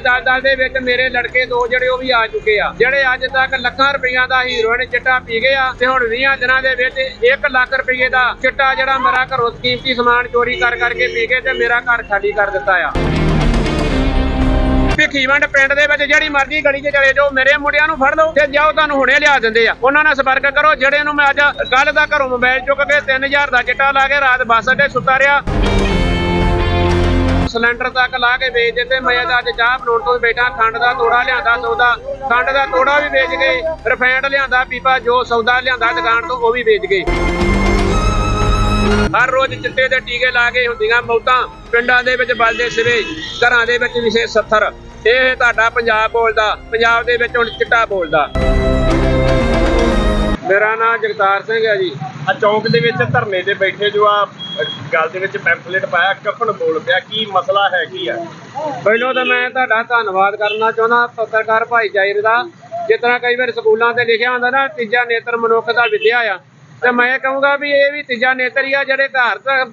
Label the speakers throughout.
Speaker 1: ਦਲ ਦਲ ਦੇ ਵਿੱਚ ਮੇਰੇ ਲੜਕੇ ਦੋ ਜਿਹੜੇ ਉਹ ਵੀ ਆ ਚੁੱਕੇ ਆ। ਜਿਹੜੇ ਅੱਜ ਤੱਕ ਲੱਖਾਂ ਰੁਪਈਆ ਦਾ ਹੀਰੋਇਨ ਚਿੱਟਾ ਪੀ ਗਏ ਆ ਤੇ ਹੁਣ 20 ਦਿਨਾਂ ਦੇ ਵਿੱਚ 1 ਲੱਖ ਰੁਪਏ ਦਾ ਚਿੱਟਾ ਜਿਹੜਾ ਮੇਰਾ ਘਰੋਂ ਕੀਮਤੀ ਸਮਾਨ ਚੋਰੀ ਕਰ ਕਰਕੇ ਪੀ ਗਏ ਤੇ ਮੇਰਾ ਘਰ ਖਾਲੀ ਕਰ ਦਿੱਤਾ ਆ। ਭਿੱਖੀਵੰਡ ਪਿੰਡ ਦੇ ਵਿੱਚ ਜਿਹੜੀ ਮਰਜ਼ੀ ਗਲੀ 'ਚ ਚਲੇ ਜਾਓ, ਮੇਰੇ ਮੁੰਡਿਆਂ ਨੂੰ ਫੜ ਲਓ ਤੇ ਜਾਓ ਤੁਹਾਨੂੰ ਹੁਣੇ ਲਿਆ ਦਿੰਦੇ ਆ। ਉਹਨਾਂ ਨਾਲ ਸੰਪਰਕ ਕਰੋ, ਜਿਹੜੇ ਨੂੰ ਮੈਂ ਅੱਜ ਕੱਲ ਦਾ ਘਰੋਂ ਮੋਬਾਈਲ ਚੁੱਕ ਕੇ 3000 ਦਾ ਚਿੱਟਾ ਲਾ ਕੇ ਰਾਤ ਬੱਸ ਅੱਡੇ ਸੁੱਤਾ ਰਿਹਾ। ਸਿਲੰਡਰ ਤੱਕ ਲਾ ਕੇ ਵੇਚ ਦਿੱਤੇ ਮੈਂ ਤਾਂ ਅੱਜ ਚਾਹ ਬਣਾਉਣ ਤੋਂ ਬੈਠਾ, ਖੰਡ ਦਾ ਤੋੜਾ ਲਿਆਂਦਾ, ਸੌਦਾ। ਖੰਡ ਦਾ ਤੋੜਾ ਵੀ ਵੇਚ ਗਏ ਰਿਫਾਈਂਡ ਲਿਆਂਦਾ, ਪੀਪਾ ਜੋ ਸੌਦਾ ਲਿਆਂਦਾ ਦੁਕਾਨ ਤੋਂ, ਉਹ ਵੀ ਵੇਚ ਗਏ। ਹਰ ਰੋਜ਼ ਚਿੱਟੇ ਦੇ ਟੀਕੇ ਲਾ ਕੇ ਹੁੰਦੀਆਂ ਮੌਤਾਂ, ਪਿੰਡਾਂ ਦੇ ਵਿੱਚ ਬਲਦੇ ਸਿਰੇ ਘਰਾਂ ਦੇ ਵਿੱਚ ਵਿਸ਼ੇ 70 ਇਹ ਤੁਹਾਡਾ ਪੰਜਾਬ ਬੋਲਦਾ, ਪੰਜਾਬ ਦੇ ਵਿੱਚ ਹੁਣ ਚਿੱਟਾ ਬੋਲਦਾ। ਮੇਰਾ ਨਾਮ ਜਗਤਾਰ ਸਿੰਘ ਹੈ ਜੀ।
Speaker 2: ਆ ਚੌਂਕ ਦੇ ਵਿੱਚ ਧਰਨੇ ਤੇ ਬੈਠੇ ਜੋ ਆ ਗੱਲ ਦੇ ਵਿੱਚ ਪੈਂਫਲੇਟ ਪਾਇਆ ਕਫਨ ਬੋਲ ਪਿਆ, ਕੀ ਮਸਲਾ ਹੈ, ਕੀ ਆ?
Speaker 1: ਪਹਿਲਾਂ ਤਾਂ ਮੈਂ ਤੁਹਾਡਾ ਧੰਨਵਾਦ ਕਰਨਾ ਚਾਹੁੰਦਾ, ਪੱਤਰਕਾਰ ਭਾਈਚਾਰੇ ਦਾ। ਜਿਸ ਤਰ੍ਹਾਂ ਕਈ ਵਾਰ ਸਕੂਲਾਂ ਤੇ ਲਿਖਿਆ ਹੁੰਦਾ ਨਾ, ਤੀਜਾ ਨੇਤਰ ਮਨੁੱਖ ਦਾ ਵਿਦਿਆ ਆ। ਤੇ ਮੈਂ ਕਹੂੰਗਾ ਵੀ ਇਹ ਵੀ ਤੀਜਾ ਨੇਤਰ ਹੀ ਆ, ਜਿਹੜੇ ਘਰ ਤੱਕ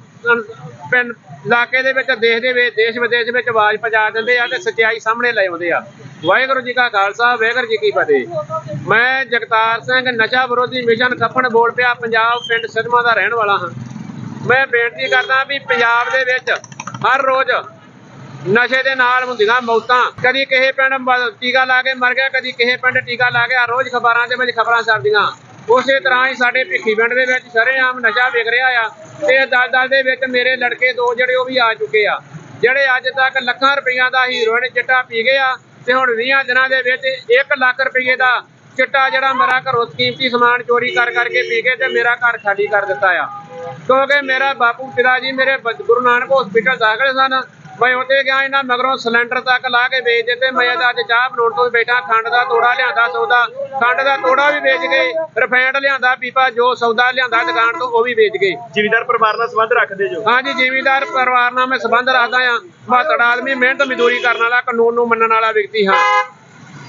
Speaker 1: ਪਿੰਡ, ਇਲਾਕੇ ਦੇ ਵਿੱਚ ਦੇਸ਼ ਦੇ ਵਿੱਚ, ਦੇਸ਼ ਵਿਦੇਸ਼ ਵਿੱਚ ਆਵਾਜ਼ ਪਹੁੰਚਾ ਦਿੰਦੇ ਆ ਤੇ ਸੱਚਾਈ ਸਾਹਮਣੇ ਲੈ ਆਉਂਦੇ ਆ। ਵਾਹਿਗੁਰੂ ਜੀ ਕਾ ਖਾਲਸਾ, ਵਾਹਿਗੁਰੂ ਜੀ ਕੀ ਫਤਿਹ। ਮੈਂ ਜਗਤਾਰ ਸਿੰਘ ਨਸ਼ਾ ਵਿਰੋਧੀ ਮਿਸ਼ਨ ਖੱਪਣ ਬੋਲ ਪਿਆ, ਪੰਜਾਬ ਪਿੰਡ ਸਿਦਮਾ ਦਾ ਰਹਿਣ ਵਾਲਾ ਹਾਂ। ਮੈਂ ਬੇਨਤੀ ਕਰਦਾ ਵੀ ਪੰਜਾਬ ਦੇ ਵਿੱਚ ਹਰ ਰੋਜ਼ ਨਸ਼ੇ ਦੇ ਨਾਲ ਹੁੰਦੀਆਂ ਮੌਤਾਂ। ਕਦੀ ਕਿਸੇ ਪਿੰਡ ਟੀਕਾ ਲਾ ਕੇ ਮਰ ਗਿਆ, ਕਦੀ ਕਿਸੇ ਪਿੰਡ ਟੀਕਾ ਲਾ ਕੇ ਹਰ ਰੋਜ਼ ਖਬਰਾਂ ਦੇ ਵਿੱਚ ਖਬਰਾਂ ਛਪਦੀਆਂ ਉਸੇ ਤਰ੍ਹਾਂ ਹੀ ਸਾਡੇ ਭਿੱਖੀ ਪਿੰਡ ਦੇ ਵਿੱਚ ਸਰੇਆਮ ਨਸ਼ਾ ਵਿਕ ਰਿਹਾ ਆ ਤੇ ਦਲ ਦਲ ਦੇ ਵਿੱਚ ਮੇਰੇ ਲੜਕੇ ਦੋ ਜਿਹੜੇ ਉਹ ਵੀ ਆ ਚੁੱਕੇ ਆ, ਜਿਹੜੇ ਅੱਜ ਤੱਕ ਲੱਖਾਂ ਰੁਪਈਆ ਦਾ ਹੀਰੋਇਨ ਚਿੱਟਾ ਪੀ ਗਏ ਆ ਤੇ ਹੁਣ 20 ਦਿਨਾਂ ਦੇ ਵਿੱਚ 1 ਲੱਖ ਰੁਪਈਏ ਦਾ ਚਿੱਟਾ ਜਿਹੜਾ ਮੇਰਾ ਘਰੋਂ ਕੀਮਤੀ ਸਮਾਨ ਚੋਰੀ ਕਰ ਕਰਕੇ ਪੀ ਕੇ ਤੇ ਮੇਰਾ ਘਰ ਖਾਲੀ ਕਰ ਦਿੱਤਾ ਆ। ਕਿਉਂਕਿ ਮੇਰਾ ਬਾਪੂ ਪਿਤਾ ਜੀ ਮੇਰੇ ਗੁਰੂ ਨਾਨਕ ਹਸਪੀਟਲ ਦਾਖਲ ਸਨ। ਮੈਂ ਉੱਥੇ ਗਿਆ ਇਹਨਾਂ ਮਗਰੋਂ ਸਿਲੰਡਰ ਤੱਕ ਲਾ ਕੇ ਵੇਚ ਦਿੱਤੇ। ਮੈਂ ਤਾਂ ਅੱਜ ਚਾਹ ਬਣਾਉਣ ਤੋਂ ਬੈਠਾ ਖੰਡ ਦਾ ਤੋੜਾ ਲਿਆਂਦਾ ਸੌਦਾ। ਖੰਡ ਦਾ ਤੋੜਾ ਵੀ ਵੇਚ ਗਏ ਰਿਫਾਈਂਡ ਲਿਆਂਦਾ ਪੀਪਾ ਜੋ ਸੌਦਾ ਲਿਆਂਦਾ ਦੁਕਾਨ ਤੋਂ ਉਹ ਵੀ ਵੇਚ ਗਏ।
Speaker 2: ਜ਼ਿਮੀਦਾਰ ਪਰਿਵਾਰ ਨਾਲ ਸੰਬੰਧ ਰੱਖਦੇ ਜੋ?
Speaker 1: ਹਾਂਜੀ ਜ਼ਿਮੀਂਦਾਰ ਪਰਿਵਾਰ ਨਾਲ ਮੈਂ ਸੰਬੰਧ ਰੱਖਦਾ ਆ ਮਾਤੜ ਆਦਮੀ ਮਿਹਨਤ ਮਜ਼ਦੂਰੀ ਕਰਨ ਵਾਲਾ ਕਾਨੂੰਨ ਨੂੰ ਮੰਨਣ ਵਾਲਾ ਵਿਅਕਤੀ ਹਾਂ।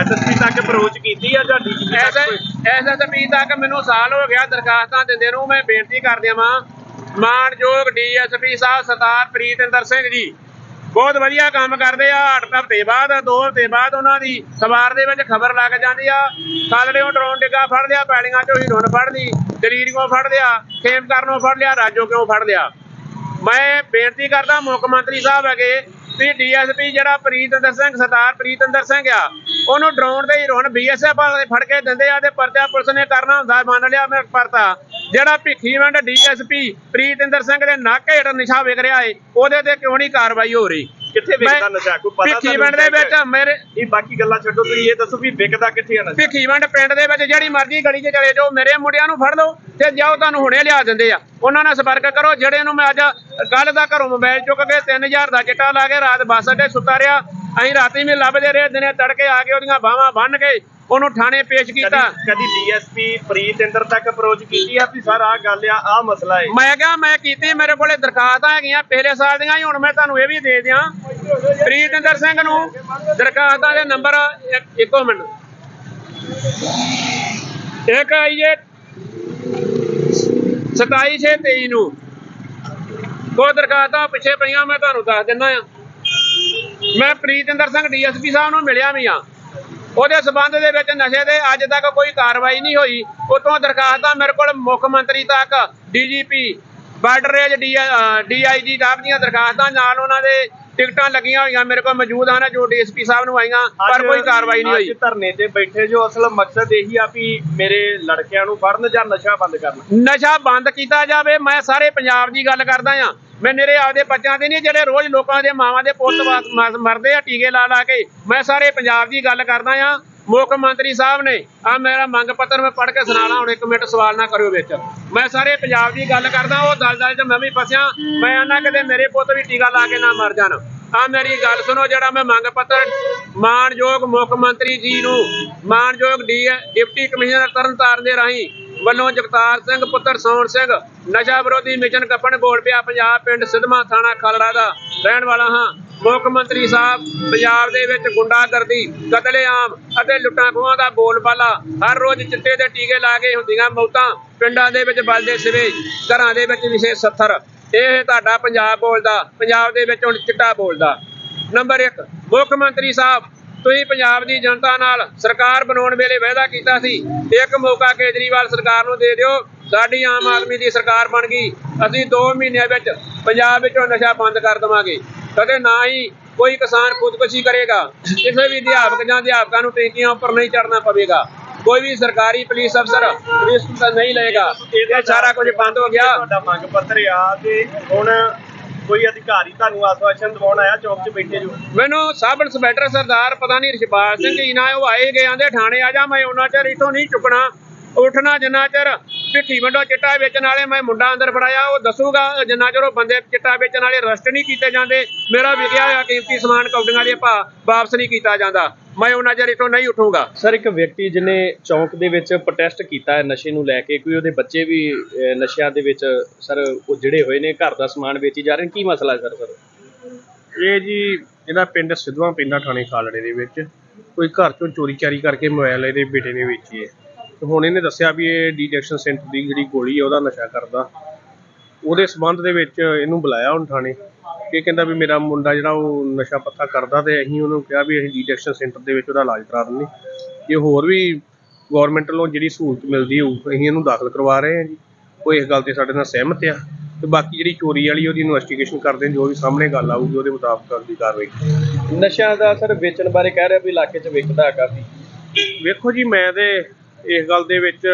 Speaker 2: ਐਸਐਸਪੀ ਤੱਕ ਅਪਰੋਚ ਕੀਤੀ ਆ ਜਾਂ ਡੀਜੀਪੀ ਤੱਕ?
Speaker 1: ਐਸਐਸਪੀ ਤੱਕ ਮੈਨੂੰ ਸਾਲ ਹੋ ਗਿਆ ਦਰਖਾਸਤਾਂ ਦਿੰਦੇ ਨੂੰ ਮੈਂ ਬੇਨਤੀ ਕਰ ਦਿਆਂ ਮਾਨਯੋਗ ਡੀਐਸਪੀ ਸਾਹਿਬ ਸਰਦਾਰ ਪ੍ਰੀਤਿੰਦਰ ਸਿੰਘ ਜੀ ਬਹੁਤ ਵਧੀਆ ਕੰਮ ਕਰਦੇ ਆ। ਅੱਠ ਹਫ਼ਤੇ ਬਾਅਦ ਦੋ ਹਫ਼ਤੇ ਬਾਅਦ ਉਹਨਾਂ ਦੀ ਸਵਾਰ ਦੇ ਵਿੱਚ ਖਬਰ ਲੱਗ ਜਾਂਦੀ ਆ। ਕਾਲੜਿਓਂ ਡਰੋਨ ਡਿੱਗਾ ਫੜ ਲਿਆ ਪੈਲੀਆਂ ਚੋਂ ਹੀਰੋਨ ਫੜ ਲਈ ਦਲੀਰੀਓਂ ਫੜ ਲਿਆ ਖੇਮ ਕਰਨੋਂ ਫੜ ਲਿਆ ਰਾਜੋ ਕਿਉਂ ਫੜ ਲਿਆ? ਮੈਂ ਬੇਨਤੀ ਕਰਦਾ ਮੁੱਖ ਮੰਤਰੀ ਸਾਹਿਬ ਹੈਗੇ ਵੀ ਡੀਐਸਪੀ ਜਿਹੜਾ ਪ੍ਰੀਤਿੰਦਰ ਸਿੰਘ ਸਰਦਾਰ ਪ੍ਰੀਤਿੰਦਰ ਸਿੰਘ ਆ ਉਹਨੂੰ ਡਰਾਉਣ ਦੇ ਹੀਰੋਨ ਬੀਐਸਐਫ ਵਾਲੇ ਫੜ ਕੇ ਦਿੰਦੇ ਆ ਤੇ ਪਰਚਾ ਪੁਲਿਸ ਨੇ ਕਰਨਾ ਹੁੰਦਾ ਮੰਨ ਲਿਆ ਮੈਂ ਪਰਤਾ। ਜਿਹੜਾ ਭਿੱਖੀਵੰਡ ਡੀਐਸਪੀ ਪ੍ਰੀਤਿੰਦਰ ਸਿੰਘ ਦੇ ਨੱਕ ਹੇਠ ਨਿਸ਼ਾ ਵਿਕ ਰਿਹਾ ਏ ਉਹਦੇ ਤੇ ਕਿਉਂ ਨਹੀਂ ਕਾਰਵਾਈ ਹੋ ਰਹੀ?
Speaker 2: ਕਿੱਥੇ ਵਿਕਦਾ ਨਸ਼ਾ? ਕੋਈ ਪਤਾ
Speaker 1: ਭਿੱਖੀਵੰਡ ਦੇ ਵਿੱਚ ਮੇਰੇ
Speaker 2: ਇਹ ਬਾਕੀ ਗੱਲਾਂ ਛੱਡੋ ਤੁਸੀਂ ਇਹ ਦੱਸੋ ਵੀ ਵਿਕਦਾ ਕਿੱਥੇ ਆ ਨਸ਼ਾ?
Speaker 1: ਭਿੱਖੀਵੰਡ ਪਿੰਡ ਦੇ ਵਿੱਚ ਜਿਹੜੀ ਮਰਜ਼ੀ ਗਲੀ 'ਚ ਚਲੇ ਜਾਓ ਮੇਰੇ ਮੁੰਡਿਆਂ ਨੂੰ ਫੜ ਲਓ ਤੇ ਜਾਓ ਤੁਹਾਨੂੰ ਹੁਣੇ ਲਿਆ ਦਿੰਦੇ ਆ। ਉਹਨਾਂ ਨਾਲ ਸੰਪਰਕ ਕਰੋ ਜਿਹੜੇ ਨੂੰ ਮੈਂ ਅੱਜ ਕੱਲ ਦਾ ਘਰੋਂ ਮੋਬਾਈਲ ਚੁੱਕ ਕੇ 3000 ਦਾ ਚਿੱਟਾ ਲਾ ਕੇ ਰਾਤ ਬੱਸ ਅੱਡੇ ਸੁੱਤਾ ਰਿਹਾ ਅਸੀਂ ਰਾਤੀ ਵੀ ਲੱਭਦੇ ਰਹੇ ਦਿਨੇ ਤੜਕੇ ਆ ਕੇ ਉਹਦੀਆਂ ਬਾਹਾਂ ਬੰਨ ਕੇ ਉਹਨੂੰ ਥਾਣੇ ਪੇਸ਼ ਕੀਤਾ।
Speaker 2: ਕਦੀ ਡੀਐਸਪੀ ਪ੍ਰੀਤਿੰਦਰ ਤੱਕ ਅਪਰੋਚ ਕੀਤੀ ਆ ਵੀ ਸਰ ਆਹ ਗੱਲ ਆ ਆਹ ਮਸਲਾ ਹੈ
Speaker 1: ਮੈਂ ਕਿਹਾ ਮੈਂ ਕੀਤੀ ਮੇਰੇ ਕੋਲੇ ਦਰਖਾਸਤਾਂ ਹੈਗੀਆਂ ਪਿਛਲੇ ਸਾਲ ਦੀਆਂ ਹੀ ਹੁਣ ਮੈਂ ਤੁਹਾਨੂੰ ਇਹ ਵੀ ਦੇ ਦਿਆਂ। ਪ੍ਰੀਤਿੰਦਰ ਸਿੰਘ ਨੂੰ ਦਰਖਾਸਤਾਂ ਦੇ ਨੰਬਰ ਇੱਕ- ਮਿੰਟ। ਇੱਕ ਆਈਏ 27623 ਨੂੰ। ਉਹ ਦਰਖਾਸਤਾਂ ਪਿੱਛੇ ਪਈਆਂ ਮੈਂ ਤੁਹਾਨੂੰ ਦੱਸ ਦਿੰਦਾ ਆ ਮੈਂ ਪ੍ਰੀਤਿੰਦਰ ਸਿੰਘ ਡੀਐਸਪੀ ਸਾਹਿਬ ਨੂੰ ਮਿਲਿਆ ਵੀ ਆ ਉਹਦੇ ਸਬੰਧ ਦੇ ਵਿੱਚ ਨਸ਼ੇ ਦੇ ਅੱਜ ਤੱਕ ਕੋਈ ਕਾਰਵਾਈ ਨਹੀਂ ਹੋਈ। ਉਤੋਂ ਦਰਖਾਸਤਾਂ ਮੇਰੇ ਕੋਲ ਮੁੱਖ ਮੰਤਰੀ ਤੱਕ ਡੀਜੀਪੀ ਬਾਰਡਰ ਰੇਂਜ ਡੀਆਈਜੀ ਸਾਹਿਬ ਦੀਆਂ ਦਰਖਾਸਤਾਂ ਨਾਲ ਉਹਨਾਂ ਦੇ ਟਿਕਟਾਂ ਲੱਗੀਆਂ ਹੋਈਆਂ ਮੇਰੇ ਕੋਲ ਮੌਜੂਦ ਹਨ ਜੋ ਡੀਐਸਪੀ ਸਾਹਿਬ ਨੂੰ ਆਈਆਂ ਪਰ ਕੋਈ ਕਾਰਵਾਈ ਨਹੀਂ ਹੋਈ।
Speaker 2: ਅੱਜ ਧਰਨੇ ਤੇ ਬੈਠੇ ਜੋ ਅਸਲ ਮਕਸਦ ਇਹੀ ਆ ਵੀ ਮੇਰੇ ਲੜਕਿਆਂ ਨੂੰ ਫੜਨ ਜਾਂ ਨਸ਼ਾ ਬੰਦ ਕਰਨ।
Speaker 1: ਨਸ਼ਾ ਬੰਦ ਕੀਤਾ ਜਾਵੇ ਮੈਂ ਸਾਰੇ ਪੰਜਾਬ ਦੀ ਗੱਲ ਕਰਦਾ ਆ ਮੈਂ ਮੇਰੇ ਆਪਦੇ ਬੱਚਿਆਂ ਦੇ ਨਹੀਂ ਜਿਹੜੇ ਰੋਜ਼ ਲੋਕਾਂ ਦੇ ਮਾਵਾਂ ਦੇ ਪੁੱਤ ਮਰਦੇ ਆ ਟੀਕੇ ਲਾ ਲਾ ਕੇ ਮੈਂ ਸਾਰੇ ਪੰਜਾਬ ਦੀ ਗੱਲ ਕਰਦਾ ਆ ਮੁੱਖ ਮੰਤਰੀ ਸਾਹਿਬ ਨੇ ਆ ਮੇਰਾ ਮੰਗ ਪੱਤਰ ਮੈਂ ਪੜ੍ਹ ਕੇ ਸੁਣਾਣਾ ਹੁਣ ਇੱਕ ਮਿੰਟ ਸਵਾਲ ਨਾ ਕਰਿਓ ਵਿੱਚ। ਮੈਂ ਸਾਰੇ ਪੰਜਾਬ ਦੀ ਗੱਲ ਕਰਦਾ ਉਹ ਦਲ ਦਲ ਚ ਮੈਂ ਵੀ ਫਸਿਆ ਮੈਂ ਆਨਾ ਕਿਤੇ ਮੇਰੇ ਪੁੱਤ ਵੀ ਟੀਕਾ ਲਾ ਕੇ ਨਾ ਮਰ ਜਾਣ। ਆ ਮੇਰੀ ਗੱਲ ਸੁਣੋ ਜਿਹੜਾ ਮੈਂ ਮੰਗ ਪੱਤਰ ਮਾਨਯੋਗ ਮੁੱਖ ਮੰਤਰੀ ਜੀ ਨੂੰ ਮਾਨਯੋਗ ਡੀ ਡਿਪਟੀ ਕਮਿਸ਼ਨਰ ਤਰਨਤਾਰਨ ਦੇ ਰਾਹੀਂ ਵੱਲੋਂ ਜਗਤਾਰ ਸਿੰਘ ਪੁੱਤਰ ਸੌਣ ਸਿੰਘ ਨਸ਼ਾ ਵਿਰੋਧੀ ਮਿਸ਼ਨ ਕੱਪਣ ਗੋਲ ਪਿਆ ਪੰਜਾਬ ਪਿੰਡ ਸਿਧਮਾ ਥਾਣਾ ਖਾਲੜਾ ਦਾ। ਰਹਿਣ ਵਾਲਾ ਹਾਂ, ਮੁੱਖ ਮੰਤਰੀ ਸਾਹਿਬ, ਪੰਜਾਬ ਦੇ ਵਿੱਚ ਗੁੰਡਾਗਰਦੀ, ਕਤਲੇਆਮ ਅਤੇ ਲੁੱਟਾਂ ਖੋਹਾਂ ਦਾ ਬੋਲਬਾਲਾ ਹਰ ਰੋਜ਼ ਚਿੱਟੇ ਦੇ ਟੀਕੇ ਲਾ ਕੇ ਹੁੰਦੀਆਂ ਮੌਤਾਂ ਪਿੰਡਾਂ ਦੇ ਵਿੱਚ ਬਲਦੇ ਸਿਵੇ, ਘਰਾਂ ਦੇ ਵਿੱਚ ਵਿਸ਼ੇ ਸੱਥਰ। ਇਹ ਤੁਹਾਡਾ ਪੰਜਾਬ ਬੋਲਦਾ, ਪੰਜਾਬ ਦੇ ਵਿੱਚ ਹੁਣ ਚਿੱਟਾ ਬੋਲਦਾ। ਨੰਬਰ 1 ਮੁੱਖ ਮੰਤਰੀ ਸਾਹਿਬ, ਤੁਸੀਂ ਪੰਜਾਬ ਦੀ ਜਨਤਾ ਨਾਲ ਸਰਕਾਰ ਬਣਾਉਣ ਵੇਲੇ ਵਾਅਦਾ ਕੀਤਾ ਸੀ। ਇੱਕ ਮੌਕਾ ਕੇਜਰੀਵਾਲ ਸਰਕਾਰ ਨੂੰ ਦੇ ਦਿਓ। ਸਾਡੀ ਆਮ ਆਦਮੀ ਦੀ ਸਰਕਾਰ ਬਣ ਗਈ। ਅਸੀਂ 2 ਮਹੀਨਿਆਂ ਵਿੱਚ ਪੰਜਾਬ ਵਿੱਚੋਂ ਨਸ਼ਾ ਬੰਦ ਕਰ ਦੇਵਾਂਗੇ। ਕਦੇ ਨਾ ਹੀ ਕੋਈ ਕਿਸਾਨ ਖੁਦਕੁਸ਼ੀ ਕਰੇਗਾ। ਕਿਸੇ ਵੀ ਅਧਿਆਪਕ ਜਾਂ ਅਧਿਆਪਕਾਂ ਨੂੰ ਟੈਂਕੀਆਂ ਉੱਪਰ ਨਹੀਂ ਚੜਨਾ ਪਵੇਗਾ। ਕੋਈ ਵੀ ਸਰਕਾਰੀ ਪੁਲਿਸ ਅਫਸਰ ਰਿਸਕ ਤਾਂ ਨਹੀਂ ਲਏਗਾ। ਇਹ ਸਾਰਾ ਕੁਝ ਬੰਦ ਹੋ ਗਿਆ।
Speaker 2: ਤੁਹਾਡਾ ਮੰਗ ਪੱਤਰ ਆ ਤੇ ਹੁਣ ਕੋਈ ਅਧਿਕਾਰੀ ਤੁਹਾਨੂੰ ਆਸਵਾਸ਼ਨ ਦਿਵਾਉਣ ਆਇਆ ਚੌਕ 'ਚ ਬੈਠੇ ਜੋ?
Speaker 1: ਮੈਨੂੰ ਸਬ ਇੰਸਪੈਕਟਰ ਸਰਦਾਰ ਪਤਾ ਨਹੀਂ ਰਿਸ਼ਪਾਲ ਸਿੰਘ ਜੀ ਨਾ ਉਹ ਆਏ ਗਏ ਆਂਦੇ ਥਾਣੇ ਆ ਜਾ ਮੈਂ ਉਹਨਾਂ ਚਿਰ ਇਥੋਂ ਨਹੀਂ ਚੁੱਕਣਾ। ਉੱਠਣਾ ਜਿੰਨਾ ਚਿਰ ਭਿੱਖੀ ਵੰਡੋ ਚਿੱਟਾ ਵੇਚਣ ਵਾਲੇ ਮੈਂ ਮੁੰਡਾ ਅੰਦਰ ਫੜਾਇਆ ਉਹ ਦੱਸੂਗਾ ਜਿੰਨਾ ਚਿਰ ਉਹ ਬੰਦੇ ਚਿੱਟਾ ਵੇਚਣ ਵਾਲੇ ਅਰੈਸਟ ਨਹੀਂ ਕੀਤੇ ਜਾਂਦੇ। ਮੇਰਾ ਵਿਕਿਆ ਹੋਇਆ ਕੀਮਤੀ ਸਮਾਨ ਕੌਡੀਆਂ ਦੇ ਭਾ ਵਾਪਸ ਨਹੀਂ ਕੀਤਾ ਜਾਂਦਾ। ਮੈਂ ਉਹਨਾਂ ਚਿਰ ਇਥੋਂ ਨਹੀਂ ਉੱਠੂਗਾ।
Speaker 3: ਸਰ ਇੱਕ ਵਿਅਕਤੀ ਜਿਹਨੇ ਚੌਂਕ ਦੇ ਵਿੱਚ ਪ੍ਰੋਟੈਸਟ ਕੀਤਾ ਹੈ ਨਸ਼ੇ ਨੂੰ ਲੈ ਕੇ ਕੋਈ ਉਹਦੇ ਬੱਚੇ ਵੀ ਅਹ, ਨਸ਼ਿਆਂ ਦੇ ਵਿੱਚ ਸਰ ਉਹ ਜਿਹੜੇ ਹੋਏ ਨੇ ਘਰ ਦਾ ਸਮਾਨ ਵੇਚੀ ਜਾ ਰਹੇ ਨੇ ਕੀ ਮਸਲਾ ਹੈ ਸਰ ਸਰ
Speaker 4: ਇਹ ਜੀ ਇਹਦਾ ਪਿੰਡ ਸਿੱਧਵਾਂ ਪਿੰਡਾ ਥਾਣੇ ਖਾਲੜੇ ਦੇ ਵਿੱਚ ਕੋਈ ਘਰ ਚੋਂ ਚੋਰੀ ਚਾਰੀ ਕਰਕੇ ਮੋਬਾਈਲ ਇਹਦੇ ਬੇਟੇ ਨੇ ਵੇਚੀ ਹੈ। ਤੇ ਹੁਣ ਇਹਨੇ ਦੱਸਿਆ ਵੀ ਇਹ ਡੀਟੈਕਸ਼ਨ ਸੈਂਟਰ ਦੀ ਜਿਹੜੀ ਗੋਲੀ ਹੈ ਉਹਦਾ ਨਸ਼ਾ ਕਰਦਾ। ਉਹਦੇ ਸਬੰਧ ਦੇ ਵਿੱਚ ਇਹਨੂੰ ਬੁਲਾਇਆ ਹੁਣ ਥਾਣੇ। ਇਹ ਕਹਿੰਦਾ ਵੀ ਮੇਰਾ ਮੁੰਡਾ ਜਿਹੜਾ ਉਹ ਨਸ਼ਾ ਪੱਤਾ ਕਰਦਾ ਤੇ ਅਸੀਂ ਉਹਨੂੰ ਕਿਹਾ ਵੀ ਅਸੀਂ ਡੀਟੈਕਸ਼ਨ ਸੈਂਟਰ ਦੇ ਵਿੱਚ ਉਹਦਾ ਇਲਾਜ ਕਰਾ ਦਿੰਦੇ ਜੇ ਹੋਰ ਵੀ ਗਵਰਨਮੈਂਟ ਵੱਲੋਂ ਜਿਹੜੀ ਸਹੂਲਤ ਮਿਲਦੀ ਹੋਊ ਅਸੀਂ ਇਹਨੂੰ ਦਾਖਲ ਕਰਵਾ ਰਹੇ ਹਾਂ ਜੀ। ਉਹ ਇਸ ਗੱਲ ਤੇ ਸਾਡੇ ਨਾਲ ਸਹਿਮਤ ਆ। ਤੇ ਬਾਕੀ ਜਿਹੜੀ ਚੋਰੀ ਵਾਲੀ ਉਹਦੀ ਇਨਵੈਸਟੀਗੇਸ਼ਨ ਕਰਦੇ ਜੋ ਵੀ ਸਾਹਮਣੇ ਗੱਲ ਆਊਗੀ ਉਹਦੇ ਮੁਤਾਬਕ ਅਗਲੀ ਕਾਰਵਾਈ
Speaker 3: ਨਸ਼ਿਆਂ ਦਾ ਸਰ ਵੇਚਣ ਬਾਰੇ ਕਹਿ ਰਿਹਾ ਵੀ ਇਲਾਕੇ 'ਚ ਵਿਕਦਾ ਹੈ ਕਾਫੀ
Speaker 4: ਵੇਖੋ ਜੀ ਮੈਂ ਤੇ ਇਸ ਗੱਲ ਦੇ ਵਿੱਚ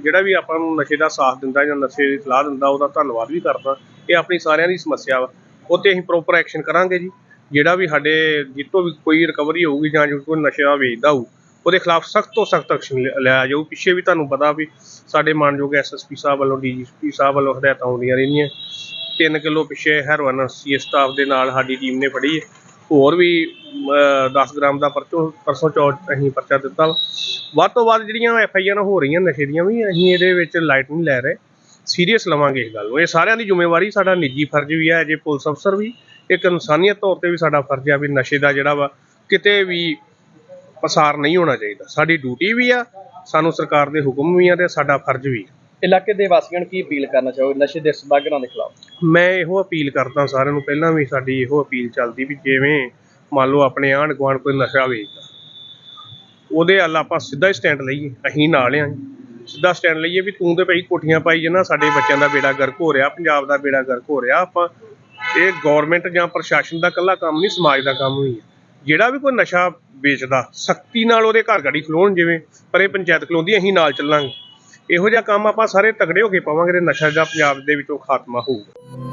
Speaker 4: ਜਿਹੜਾ ਵੀ ਆਪਾਂ ਨੂੰ ਨਸ਼ੇ ਦਾ ਸਾਥ ਦਿੰਦਾ ਜਾਂ ਨਸ਼ੇ ਦੀ ਸਲਾਹ ਦਿੰਦਾ, ਉਹਦਾ ਧੰਨਵਾਦ ਵੀ ਕਰਦਾ। ਇਹ ਆਪਣੀ ਸਾਰਿਆਂ ਦੀ ਸਮੱਸਿਆ ਵਾ। ਉਹ ਤੇ ਅਸੀਂ ਪ੍ਰੋਪਰ ਐਕਸ਼ਨ ਕਰਾਂਗੇ ਜੀ। ਜਿਹੜਾ ਵੀ ਸਾਡੇ ਜਿੱਤੋਂ ਵੀ ਕੋਈ ਰਿਕਵਰੀ ਹੋਊਗੀ ਜਾਂ ਜੋ ਕੋਈ ਨਸ਼ਾ ਵੇਚਦਾ ਹੋਊ, ਉਹਦੇ ਖਿਲਾਫ ਸਖਤ ਤੋਂ ਸਖਤ ਐਕਸ਼ਨ ਲਿਆ ਜਾਊ। ਪਿੱਛੇ ਵੀ ਤੁਹਾਨੂੰ ਪਤਾ ਵੀ ਸਾਡੇ ਮਾਨਯੋਗ ਐਸਐਸਪੀ ਸਾਹਿਬ ਵੱਲੋਂ ਡੀਜੀਪੀ ਸਾਹਿਬ ਵੱਲੋਂ ਹਦਾਇਤਾਂ ਆਉਂਦੀਆਂ ਰਹਿੰਦੀਆਂ 3 ਕਿਲੋ ਪਿੱਛੇ ਹੈਰੋਇਨ ਸੀ ਸਟਾਫ ਦੇ ਨਾਲ ਸਾਡੀ ਟੀਮ ਨੇ ਫੜੀ ਹੈ। ਹੋਰ ਵੀ 10 ਗ੍ਰਾਮ ਦਾ ਪਰਚੋ, ਪਰਸੋਂ ਚੌਥ ਅਸੀਂ ਪਰਚਾ ਦਿੱਤਾ। ਵੱਧ ਤੋਂ ਵੱਧ ਜਿਹੜੀਆਂ ਐਫ ਆਈ ਆਰ ਹੋ ਰਹੀਆਂ ਨਸ਼ੇ ਦੀਆਂ ਵੀ, ਅਸੀਂ ਇਹਦੇ ਵਿੱਚ ਲਾਈਟ ਨਹੀਂ ਲੈ ਰਹੇ। ਸੀਰੀਅਸ ਲਵਾਂਗੇ ਇਸ ਗੱਲ ਨੂੰ। ਇਹ ਸਾਰਿਆਂ ਦੀ ਜ਼ਿੰਮੇਵਾਰੀ ਸਾਡਾ ਨਿੱਜੀ ਫਰਜ਼ ਵੀ ਹੈ, ਜੇ ਪੁਲਿਸ ਅਫਸਰ ਵੀ, ਇੱਕ ਇਨਸਾਨੀਅਤ ਤੌਰ ਤੇ ਵੀ ਸਾਡਾ ਫਰਜ਼ ਆ ਵੀ ਨਸ਼ੇ ਦਾ ਜਿਹੜਾ ਵਾ, ਕਿਤੇ ਵੀ ਪਸਾਰ ਨਹੀਂ ਹੋਣਾ ਚਾਹੀਦਾ। ਸਾਡੀ ਡਿਊਟੀ ਵੀ ਆ, ਸਾਨੂੰ ਸਰਕਾਰ ਦੇ ਹੁਕਮ ਵੀ ਆ ਤੇ ਸਾਡਾ ਫਰਜ਼ ਵੀ ਆ।
Speaker 3: ਇਲਾਕੇ ਦੇ ਵਾਸੀਆਂ ਨੂੰ ਕੀ ਅਪੀਲ ਕਰਨਾ ਚਾਹੋਗੇ ਨਸ਼ੇ ਦੇ ਸਦਾਗਰਾਂ ਦੇ ਖਿਲਾਫ?
Speaker 4: ਮੈਂ ਇਹੋ ਅਪੀਲ ਕਰਦਾ ਸਾਰਿਆਂ ਨੂੰ, ਪਹਿਲਾਂ ਵੀ ਸਾਡੀ ਇਹੋ ਅਪੀਲ ਚੱਲਦੀ ਵੀ ਜਿਵੇਂ ਮੰਨ ਲਓ ਆਪਣੇ ਆਂਢ ਗੁਆਂਢ ਕੋਈ ਨਸ਼ਾ ਵੇਚਦਾ, ਉਹਦੇ ਹੱਲ ਆਪਾਂ ਸਿੱਧਾ ਹੀ ਸਟੈਂਡ ਲਈਏ, ਅਸੀਂ ਨਾਲ ਆਂ ਸਿੱਧਾ ਸਟੈਂਡ ਲਈਏ ਵੀ ਤੂੰ ਤੇ ਭਾਈ ਕੋਠੀਆਂ ਪਾਈ ਜਨਾ ਸਾਡੇ ਬੱਚਿਆਂ ਦਾ ਬੇੜਾ ਗਰਕ ਹੋ ਰਿਹਾ, ਪੰਜਾਬ ਦਾ ਬੇੜਾ ਗਰਕ ਹੋ ਰਿਹਾ, ਆਪਾਂ ਇਹ ਗਵਰਨਮੈਂਟ ਜਾਂ ਪ੍ਰਸ਼ਾਸਨ ਦਾ ਇਕੱਲਾ ਕੰਮ ਨਹੀਂ, ਸਮਾਜ ਦਾ ਕੰਮ ਵੀ ਹੈ। ਜਿਹੜਾ ਵੀ ਕੋਈ ਨਸ਼ਾ ਵੇਚਦਾ, ਸਖਤੀ ਨਾਲ ਉਹਦੇ ਘਰ ਗਾੜੀ ਖਲੋਣ ਜਿਵੇਂ, ਪਰ ਇਹ ਪੰਚਾਇਤ ਖਲੋਂਦੀ, ਅਸੀਂ ਨਾਲ ਚੱਲਾਂਗੇ। ਇਹੋ ਜਿਹਾ ਕੰਮ ਆਪਾਂ ਸਾਰੇ ਤਗੜੇ ਹੋ ਕੇ ਪਾਵਾਂਗੇ ਤੇ ਨਸ਼ਾ ਦਾ ਪੰਜਾਬ ਦੇ ਵਿੱਚੋਂ ਖਾਤਮਾ ਹੋਊਗਾ।